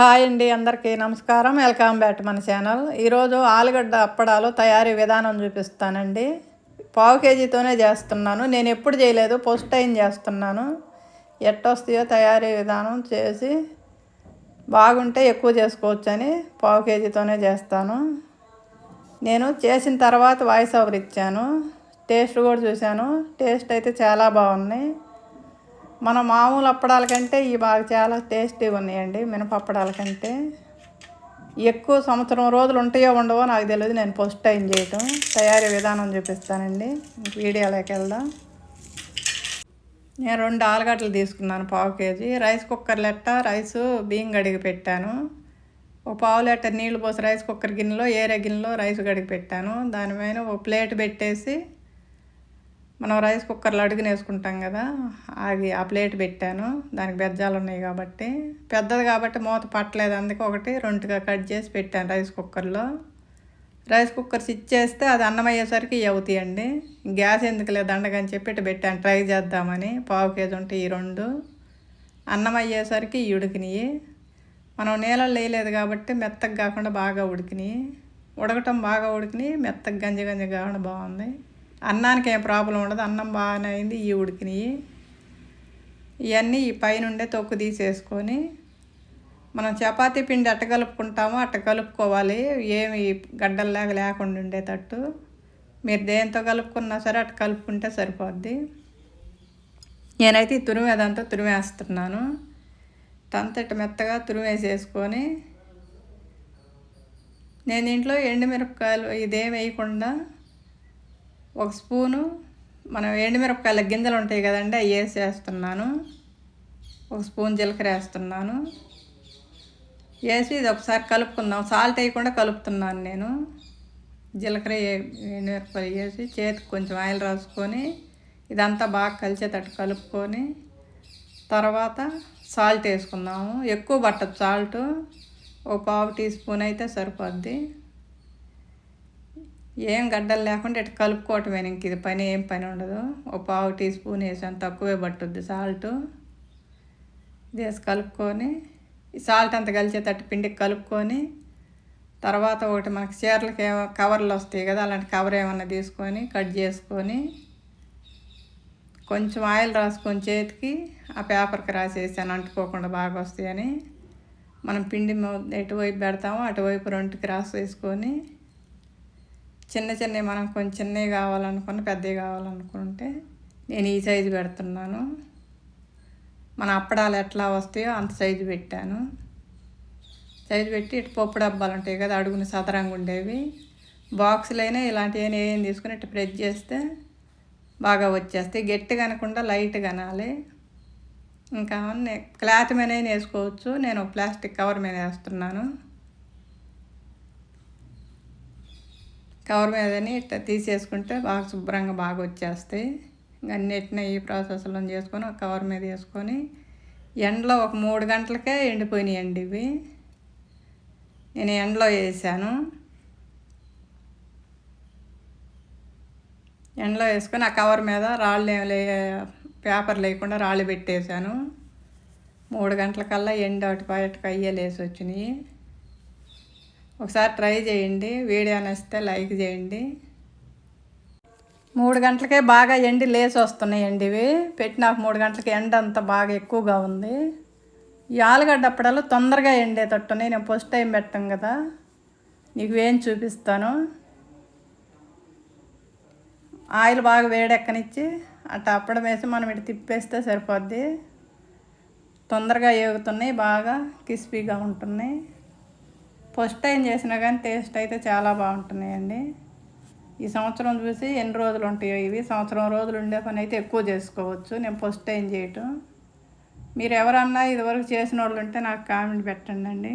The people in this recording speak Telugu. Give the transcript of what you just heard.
హాయ్ అండి అందరికీ నమస్కారం. వెల్కమ్ బ్యాక్ మన ఛానల్. ఈరోజు ఆలుగడ్డ అప్పడాలు తయారీ విధానం చూపిస్తానండి. పావు కేజీతోనే చేస్తున్నాను. నేను ఎప్పుడు చేయలేదు ఫస్ట్ టైం చేస్తున్నాను. ఎట్టొస్తాయో తయారీ విధానం చేసి బాగుంటే ఎక్కువ చేసుకోవచ్చని పావు కేజీతోనే చేస్తాను. నేను చేసిన తర్వాత వాయిస్ ఓవర్ ఇచ్చాను. టేస్ట్ కూడా చూశాను. టేస్ట్ అయితే చాలా బాగున్నాయి. మన మామూలు అప్పడాల కంటే ఇవి బాగా చాలా టేస్టీగా ఉన్నాయండి. మినపప్పడాల కంటే. ఎక్కువ సంవత్సరం రోజులు ఉంటాయో ఉండవో నాకు తెలియదు. నేను ఫస్ట్ టైం చేయటం. తయారీ విధానం చూపిస్తానండి. వీడియోలోకి వెళ్దాం. నేను రెండు ఆలుగడ్డలు తీసుకున్నాను పావు కేజీ. రైస్ కుక్కర్ లెట్ట రైస్ బియ్యం గడిగి పెట్టాను. ఒక పావు లీటర్ నీళ్ళు పోసి రైస్ కుక్కర్ గిన్నెలో ఏరే గిన్నెలో రైస్ గడిగి పెట్టాను. దాని మీద ఒక ప్లేట్ పెట్టేసి మనం రైస్ కుక్కర్లో అడుగుని వేసుకుంటాం కదా ఆగి ఆ ప్లేట్ పెట్టాను. దానికి బెజ్జాలు ఉన్నాయి కాబట్టి. పెద్దది కాబట్టి మూత పట్టలేదు. అందుకే ఒకటి రెండుగా కట్ చేసి పెట్టాను రైస్ కుక్కర్లో రైస్ కుక్కర్ స్విచ్ చేస్తే అది అన్నం అయ్యేసరికి అవుతాయండి. గ్యాస్ ఎందుకు లేదు దండగని చెప్పి పెట్టాను. ట్రై చేద్దామని. పావు కేజీ ఉంటే ఈ రెండు. అన్నం అయ్యేసరికి ఉడికినాయి. మనం నీళ్ళలో వేయలేదు కాబట్టి మెత్తగా కాకుండా బాగా ఉడికినాయి. ఉడకటం బాగా ఉడికినాయి. మెత్తగా గంజి గంజ కాకుండా బాగుంది. అన్నానికి ఏం ప్రాబ్లం ఉండదు. అన్నం బాగానే అయింది ఈ ఉడికినాయి. ఇవన్నీ ఈ పైనుండే తొక్కు తీసేసుకొని మనం చపాతీ పిండి అట్ట కలుపుకుంటామో అట్ట కలుపుకోవాలి. ఏమి గడ్డల్లాగా లేకుండా ఉండేటట్టు. మీరు దేంతో కలుపుకున్నా సరే అట్ట కలుపుకుంటే సరిపోద్ది. నేనైతే ఈ తురిమేదంతా తురిమేస్తున్నాను. తంతటి మెత్తగా తురిమేసేసుకొని నేను ఇంట్లో ఎండుమిరపకాయలు ఇదేం వేయకుండా ఒక స్పూను మనం ఎండుమిరపకాయల గింజలు ఉంటాయి కదండి అవి వేసేస్తున్నాను. ఒక స్పూన్ జీలకర్ర వేస్తున్నాను. వేసి ఇది ఒకసారి కలుపుకుందాం. సాల్ట్ వేయకుండా కలుపుతున్నాను నేను. జీలకర్ర ఎండుమిరపకాయలు వేసి చేతికి కొంచెం ఆయిల్ రాసుకొని ఇదంతా బాగా కలిసేటట్టు కలుపుకొని తర్వాత సాల్ట్ వేసుకుందాము. ఎక్కువ పట్టదు సాల్ట్. ఒక పావు టీ స్పూన్ అయితే సరిపోద్ది. ఏం గడ్డలు లేకుండా ఇటు కలుపుకోవటమే ఇంక ఇది పని ఏం పని ఉండదు. ఒక పావు టీ స్పూన్ వేసాను తక్కువే పట్టుద్ది సాల్ట్. వేసి కలుపుకొని ఈ సాల్ట్ అంతా కలిసేటట్టు పిండికి కలుపుకొని తర్వాత ఒకటి మనకి చీరలకి కవర్లు వస్తాయి కదా అలాంటి కవర్ ఏమన్నా తీసుకొని కట్ చేసుకొని కొంచెం ఆయిల్ రాసుకొని చేతికి ఆ పేపర్కి రాసేసాను అంటుకోకుండా బాగా వస్తాయని. మనం పిండి ఎటువైపు పెడతామో అటువైపు రెండుకి రాసి వేసుకొని చిన్న చిన్నవి మనం కొంచెం చిన్నవి కావాలనుకున్న పెద్దవి కావాలనుకుంటే నేను ఈ సైజు పెడుతున్నాను. మన అప్పడాలు ఎట్లా వస్తాయో అంత సైజు పెట్టాను. సైజు పెట్టి ఇటు పప్పు డబ్బాలు ఉంటాయి కదా అడుగుని సదరంగా ఉండేవి. బాక్సులైనా ఇలాంటివి ఏం తీసుకుని ఇటు ప్రెస్ చేస్తే బాగా వచ్చేస్తాయి. గట్టి కనకుండా లైట్ కనాలి. ఇంకా క్లాత్ మీద వేసుకోవచ్చు. నేను ప్లాస్టిక్ కవర్ మీద వేస్తున్నాను. కవర్ మీదని ఇట్లా తీసేసుకుంటే బాగా శుభ్రంగా బాగా వచ్చేస్తాయి. అన్నిటిని ఈ ప్రాసెస్లో చేసుకొని ఒక కవర్ మీద వేసుకొని ఎండలో ఒక మూడు గంటలకే ఎండిపోయినాయండి ఇవి. నేను ఎండలో వేసాను. ఎండలో వేసుకొని ఆ కవర్ మీద రాళ్ళు లే పేపర్ లేకుండా రాళ్ళు పెట్టేశాను. మూడు గంటలకల్లా ఎండ అటు బయటకు అయ్యేలేసి వచ్చినాయి. ఒకసారి ట్రై చేయండి. వీడియో నచ్చితే లైక్ చేయండి. మూడు గంటలకే బాగా ఎండి లేచి వస్తున్నాయండి ఇవి. పెట్టినాక మూడు గంటలకి ఎండ అంత బాగా ఎక్కువగా ఉంది. ఈ ఆలుగడ్డ అప్పుడల్లా తొందరగా ఎండేటట్టు నేను ఫస్ట్ టైం పెట్టాం కదా. నీకు ఏం చూపిస్తాను. ఆయిల్ బాగా వేడెక్కనిచ్చి అట్లా అప్పడం వేసి మనం ఇటు తిప్పేస్తే సరిపోద్ది. తొందరగా ఏగుతున్నాయి బాగా క్రిస్పీగా ఉంటున్నాయి. ఫస్ట్ టైం చేసినా కానీ టేస్ట్ అయితే చాలా బాగుంటున్నాయండి. ఈ సంవత్సరం చూసి ఎన్ని రోజులు ఉంటాయో ఇవి. సంవత్సరం రోజులు ఉండే పని అయితే ఎక్కువ చేసుకోవచ్చు. నేను ఫస్ట్ టైం చేయటం. మీరు ఎవరన్నా ఇదివరకు చేసిన వాళ్ళు ఉంటే నాకు కామెంట్ పెట్టండి అండి